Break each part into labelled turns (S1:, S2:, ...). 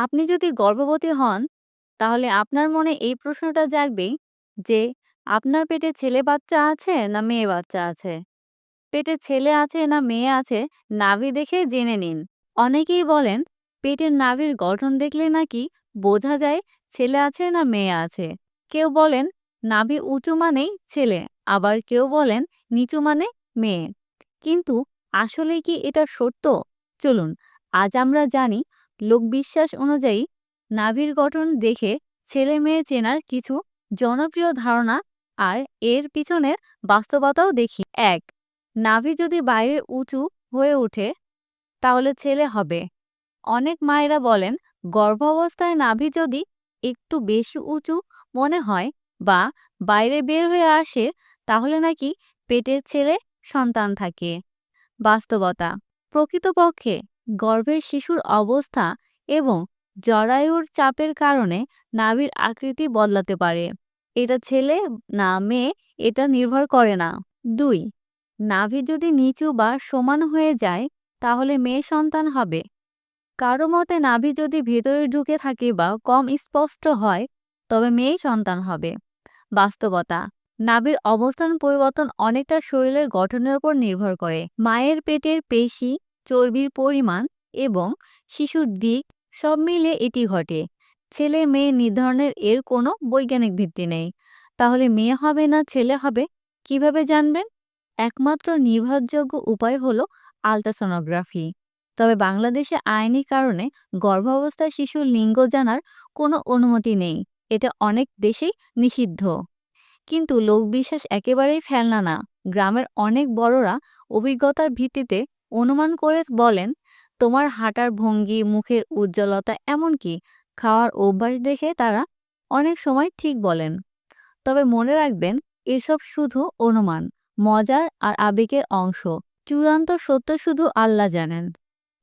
S1: আপনি যদি গর্ভবতী হন, তাহলে আপনার মনে এই প্রশ্নটা জাগবে যে আপনার পেটে ছেলে বাচ্চা আছে না মেয়ে বাচ্চা আছে? পেটে ছেলে আছে না মেয়ে আছে নাভি দেখে জেনে নিন। অনেকেই বলেন পেটের নাভির গঠন দেখলে নাকি বোঝা যায় ছেলে আছে না মেয়ে আছে। কেউ বলেন নাভি উঁচু মানেই ছেলে, আবার কেউ বলেন নিচু মানে মেয়ে। কিন্তু আসলে কি এটা সত্য? চলুন আজ আমরা জানি লোকবিশ্বাস অনুযায়ী, নাভির গঠন দেখে ছেলে মেয়ে চেনার কিছু জনপ্রিয় ধারণা আর এর পিছনের বাস্তবতাও দেখি। এক, নাভি যদি বাইরে উঁচু হয়ে ওঠে, তাহলে ছেলে হবে। অনেক মায়েরা বলেন, গর্ভাবস্থায় নাভি যদি একটু বেশি উঁচু মনে হয় বা বাইরে বের হয়ে আসে, তাহলে নাকি পেটের ছেলে সন্তান থাকে। বাস্তবতা, প্রকৃতপক্ষে গর্ভের শিশুর অবস্থা এবং জরায়ুর চাপের কারণে নাভির আকৃতি বদলাতে পারে। এটা ছেলে না মেয়ে, এটা নির্ভর করে না। দুই, নাভি যদি নিচু বা সমান হয়ে যায়, তাহলে মেয়ে সন্তান হবে। কারও মতে, নাভি যদি ভেতরে ঢুকে থাকে বা কম স্পষ্ট হয়, তবে মেয়ে সন্তান হবে। বাস্তবতা, নাভির অবস্থান পরিবর্তন অনেকটা শরীরের গঠনের উপর নির্ভর করে। মায়ের পেটের পেশি চর্বির পরিমাণ এবং শিশুর দিক সব মিলে এটি ঘটে। ছেলে মেয়ে নির্ধারণের এর কোনো বৈজ্ঞানিক ভিত্তি নেই। তাহলে মেয়ে হবে না ছেলে হবে, কীভাবে জানবেন? একমাত্র নির্ভরযোগ্য উপায় হলো আলট্রাসোনোগ্রাফি। তবে বাংলাদেশে আইনি কারণে গর্ভাবস্থায় শিশুর লিঙ্গ জানার কোনো অনুমতি নেই। এটা অনেক দেশেই নিষিদ্ধ। কিন্তু লোকবিশ্বাস একেবারেই ফেলনা না। গ্রামের অনেক বড়রা অভিজ্ঞতার ভিত্তিতে অনুমান করে বলেন, তোমার হাঁটার ভঙ্গি, মুখের উজ্জ্বলতা এমনকি খাওয়ার অভ্যাস দেখে তারা অনেক সময় ঠিক বলেন। তবে মনে রাখবেন, এসব শুধু অনুমান, মজার আর আবেগের অংশ। চূড়ান্ত সত্য শুধু আল্লাহ জানেন।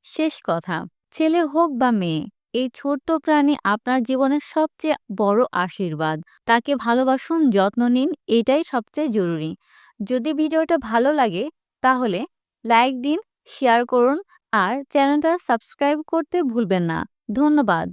S1: শেষ কথা, ছেলে হোক বা মেয়ে, এই ছোট্ট প্রাণী আপনার জীবনের সবচেয়ে বড় আশীর্বাদ। তাকে ভালোবাসুন, যত্ন নিন, এটাই সবচেয়ে জরুরি। যদি ভিডিওটা ভালো লাগে, তাহলে লাইক দিন শেয়ার করুন আর চ্যানেলটা সাবস্ক্রাইব করতে ভুলবেন না। ধন্যবাদ।